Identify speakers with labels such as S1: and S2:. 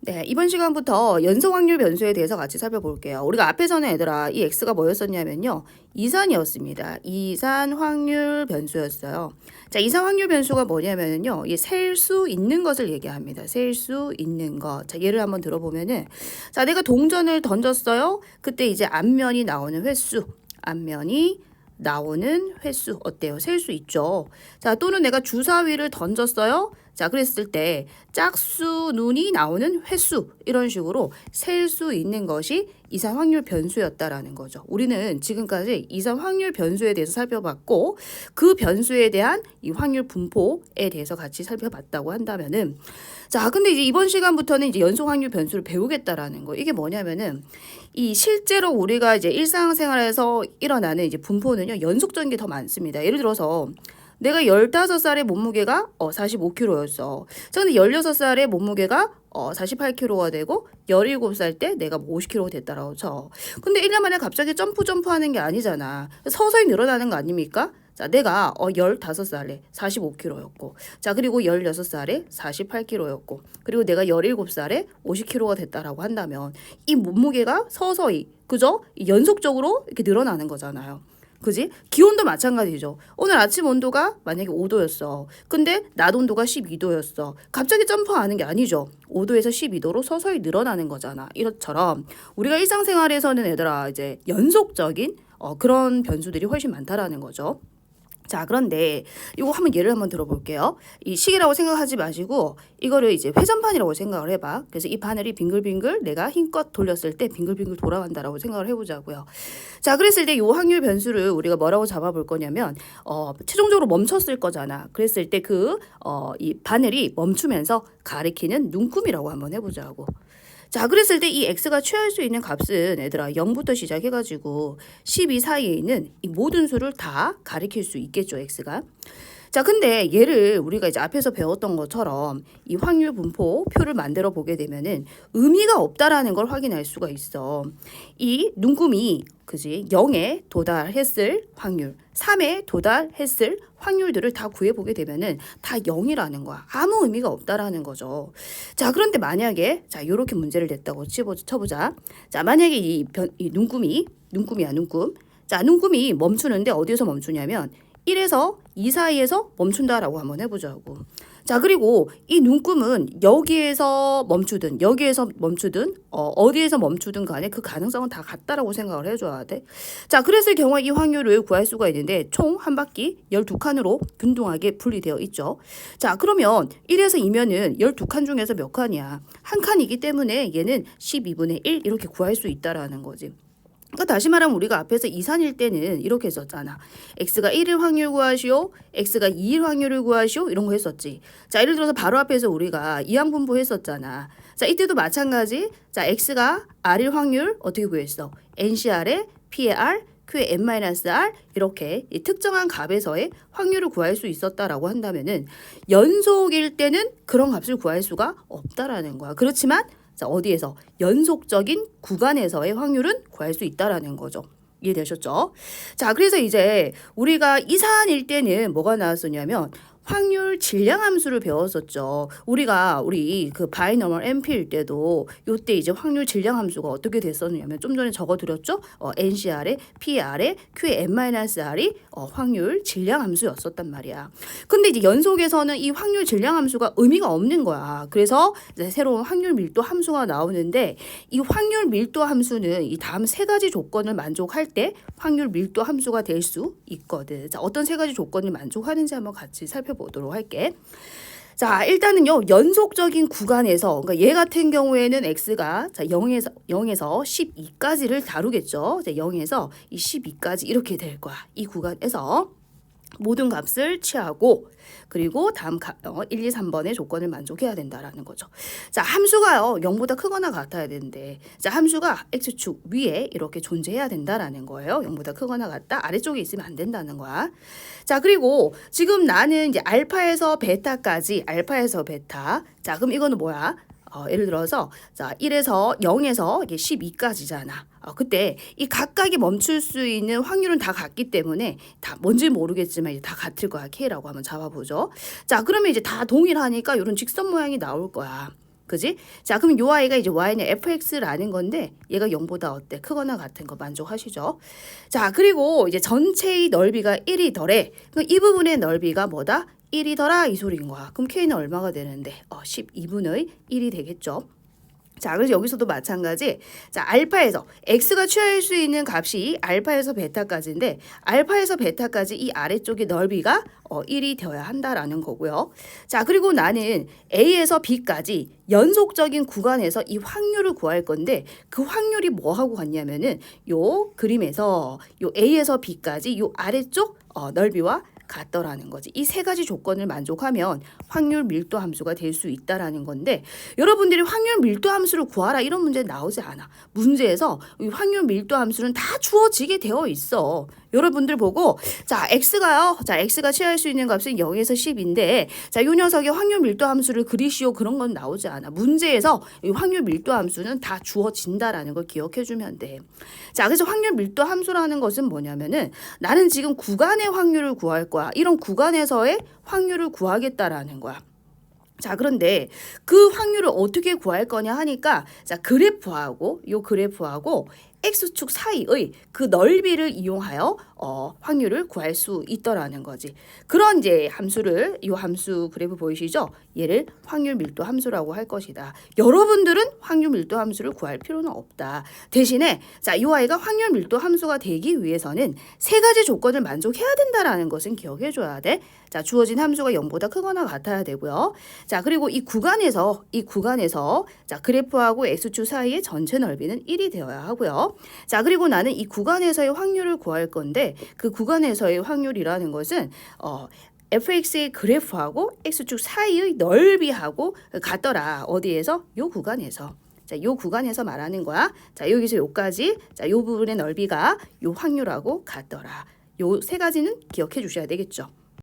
S1: 네, 이번 시간부터 연속 확률 변수에 대해서 같이 살펴볼게요. 우리가 앞에서는 얘들아, 이 x가 뭐였었냐면요. 이산이었습니다. 이산 확률 변수였어요. 자, 이산 확률 변수가 뭐냐면요. 이 셀 수 있는 것을 얘기합니다. 셀 수 있는 것. 자, 예를 한번 들어보면은 자, 내가 동전을 던졌어요. 그때 이제 앞면이 나오는 횟수. 앞면이 나오는 횟수 어때요? 셀 수 있죠. 자, 또는 내가 주사위를 던졌어요. 자, 그랬을 때 짝수 눈이 나오는 횟수 이런 식으로 셀 수 있는 것이 이산 확률 변수였다라는 거죠. 우리는 지금까지 이산 확률 변수에 대해서 살펴봤고 그 변수에 대한 이 확률 분포에 대해서 같이 살펴봤다고 한다면은 자, 근데 이제 이번 시간부터는 이제 연속 확률 변수를 배우겠다라는 거. 이게 뭐냐면은 이 실제로 우리가 이제 일상생활에서 일어나는 이제 분포는요. 연속적인 게 더 많습니다. 예를 들어서 내가 15살의 몸무게가 어 45kg였어. 자, 근데 16살의 몸무게가 어 48kg가 되고 17살 때 내가 뭐 50kg 됐다라고 쳐. 근데 1년 만에 갑자기 점프 점프 하는 게 아니잖아. 서서히 늘어나는 거 아닙니까? 자, 내가 어 15살에 45kg였고. 자, 그리고 16살에 48kg였고. 그리고 내가 17살에 50kg가 됐다라고 한다면 이 몸무게가 서서히 그죠? 이 연속적으로 이렇게 늘어나는 거잖아요. 그지? 기온도 마찬가지죠. 오늘 아침 온도가 만약에 5도였어. 근데 낮 온도가 12도였어. 갑자기 점프하는 게 아니죠. 5도에서 12도로 서서히 늘어나는 거잖아. 이것처럼 우리가 일상생활에서는 얘들아 이제 연속적인 어, 그런 변수들이 훨씬 많다라는 거죠. 자, 그런데 이거 한번 예를 한번 들어볼게요. 이 시계라고 생각하지 마시고 이거를 이제 회전판이라고 생각을 해봐. 그래서 이 바늘이 빙글빙글 내가 힘껏 돌렸을 때 빙글빙글 돌아간다라고 생각을 해보자고요. 자, 그랬을 때 이 확률 변수를 우리가 뭐라고 잡아볼 거냐면 어, 최종적으로 멈췄을 거잖아. 그랬을 때 그 어, 이 바늘이 멈추면서 가리키는 눈금이라고 한번 해보자고. 자, 그랬을 때 이 x가 취할 수 있는 값은 얘들아 0부터 시작해 가지고 12 사이에 있는 이 모든 수를 다 가리킬 수 있겠죠, x가. 자, 근데 얘를 우리가 이제 앞에서 배웠던 것처럼 이 확률 분포 표를 만들어 보게 되면은 의미가 없다라는 걸 확인할 수가 있어. 이 눈금이 그지 0에 도달했을 확률, 3에 도달했을 확률들을 다 구해 보게 되면은 다 0이라는 거야. 아무 의미가 없다라는 거죠. 자, 그런데 만약에 자, 요렇게 문제를 냈다고 치보, 쳐보자. 자, 만약에 이, 변, 이 눈금이 눈금이야, 눈금. 자, 눈금이 멈추는데 어디에서 멈추냐면 1에서 2 사이에서 멈춘다라고 한번 해보자고. 자, 그리고 이 눈금은 여기에서 멈추든 여기에서 멈추든 어, 어디에서 멈추든 간에 그 가능성은 다 같다라고 생각을 해줘야 돼. 자, 그랬을 경우에 이 확률을 구할 수가 있는데 총 한 바퀴 12칸으로 균등하게 분리되어 있죠. 자, 그러면 1에서 2면은 12칸 중에서 몇 칸이야? 한 칸이기 때문에 얘는 12분의 1 이렇게 구할 수 있다라는 거지. 그러니까 다시 말하면 우리가 앞에서 이산일 때는 이렇게 했었잖아. x가 1일 확률 구하시오. x가 2일 확률을 구하시오. 이런 거 했었지. 자, 예를 들어서 바로 앞에서 우리가 이항 분포 했었잖아. 자, 이때도 마찬가지. 자, x가 r일 확률 어떻게 구했어? ncr에 p의 r q의 n-r 이렇게 이 특정한 값에서의 확률을 구할 수 있었다라고 한다면은 연속일 때는 그런 값을 구할 수가 없다라는 거야. 그렇지만 자, 어디에서 연속적인 구간에서의 확률은 구할 수 있다라는 거죠. 이해되셨죠? 자, 그래서 이제 우리가 이산일 때는 뭐가 나왔었냐면 확률 질량 함수를 배웠었죠. 우리가 우리 그 바이너멀 MP일 때도 요때 이제 확률 질량 함수가 어떻게 됐었냐면 좀 전에 적어 드렸죠. 어, NCR에 PR에 Q의 N-R이 어, 확률 질량 함수였었단 말이야. 근데 이제 연속에서는 이 확률 질량 함수가 의미가 없는 거야. 그래서 이제 새로운 확률 밀도 함수가 나오는데 이 확률 밀도 함수는 이 다음 세 가지 조건을 만족할 때 확률 밀도 함수가 될 수 있거든. 자, 어떤 세 가지 조건을 만족하는지 한번 같이 살펴 보도록 할게. 자, 일단은요. 연속적인 구간에서 그러니까 얘 같은 경우에는 x가 자, 0에서 0에서 12까지를 다루겠죠. 자, 0에서 이 12까지 이렇게 될 거야. 이 구간에서 모든 값을 취하고 그리고 다음 가, 어, 1, 2, 3번의 조건을 만족해야 된다라는 거죠. 자, 함수가요. 0보다 크거나 같아야 되는데 자, 함수가 x축 위에 이렇게 존재해야 된다라는 거예요. 0보다 크거나 같다. 아래쪽에 있으면 안 된다는 거야. 자, 그리고 지금 나는 이제 알파에서 베타까지 알파에서 베타. 자, 그럼 이거는 뭐야? 어, 예를 들어서 자 1에서 0에서 이게 12까지잖아. 어, 그때 이 각각이 멈출 수 있는 확률은 다 같기 때문에 다 뭔지 모르겠지만 이제 다 같을 거야. K라고 한번 잡아보죠. 자 그러면 이제 다 동일하니까 이런 직선 모양이 나올 거야. 그지? 자, 그럼 요 아이가 이제 y는 fx라는 건데 얘가 0보다 어때? 크거나 같은 거 만족하시죠? 자, 그리고 이제 전체의 넓이가 1이더래. 그럼 이 부분의 넓이가 뭐다? 1이더라 이 소리인 거야. 그럼 k는 얼마가 되는데? 어, 12분의 1이 되겠죠? 자, 그래서 여기서도 마찬가지. 자, 알파에서 x가 취할 수 있는 값이 알파에서 베타까지인데 알파에서 베타까지 이 아래쪽의 넓이가 어, 1이 되어야 한다라는 거고요. 자, 그리고 나는 a에서 b까지 연속적인 구간에서 이 확률을 구할 건데 그 확률이 뭐 하고 같냐면은 요 그림에서 요 a에서 b까지 요 아래쪽 어, 넓이와 같더라는 거지. 이 세 가지 조건을 만족하면 확률 밀도 함수가 될 수 있다라는 건데 여러분들이 확률 밀도 함수를 구하라 이런 문제 나오지 않아. 문제에서 이 확률 밀도 함수는 다 주어지게 되어 있어. 여러분들 보고 자 x가요. 자 x가 취할 수 있는 값은 0에서 10인데 자요 녀석의 확률 밀도 함수를 그리시오 그런 건 나오지 않아. 문제에서 이 확률 밀도 함수는 다 주어진다라는 걸 기억해 주면 돼. 자 그래서 확률 밀도 함수라는 것은 뭐냐면은 나는 지금 구간의 확률을 구할 거야. 이런 구간에서의 확률을 구하겠다라는 거야. 자, 그런데 그 확률을 어떻게 구할 거냐 하니까 자, 그래프하고 요 그래프하고 x축 사이의 그 넓이를 이용하여 어, 확률을 구할 수 있더라는 거지. 그런 이제 함수를 이 함수 그래프 보이시죠? 얘를 확률 밀도 함수라고 할 것이다. 여러분들은 확률 밀도 함수를 구할 필요는 없다. 대신에 자, 이 아이가 확률 밀도 함수가 되기 위해서는 세 가지 조건을 만족해야 된다라는 것은 기억해 줘야 돼. 자, 주어진 함수가 0보다 크거나 같아야 되고요. 자, 그리고 이 구간에서 이 구간에서 자, 그래프하고 x축 사이의 전체 넓이는 1이 되어야 하고요. 자, 그리고 나는 이 구간에서의 확률을 구할 건데 그 구간에서의 확률이라는 것은 어 fx의 그래프하고 x축 사이의 넓이하고 같더라. 어디에서? 요 구간에서. 자, 요 구간에서 말하는 거야. 자, 여기서 요까지. 자, 요 부분의 넓이가 요 확률하고 같더라. 요 세 가지는 기억해 주셔야 되겠죠.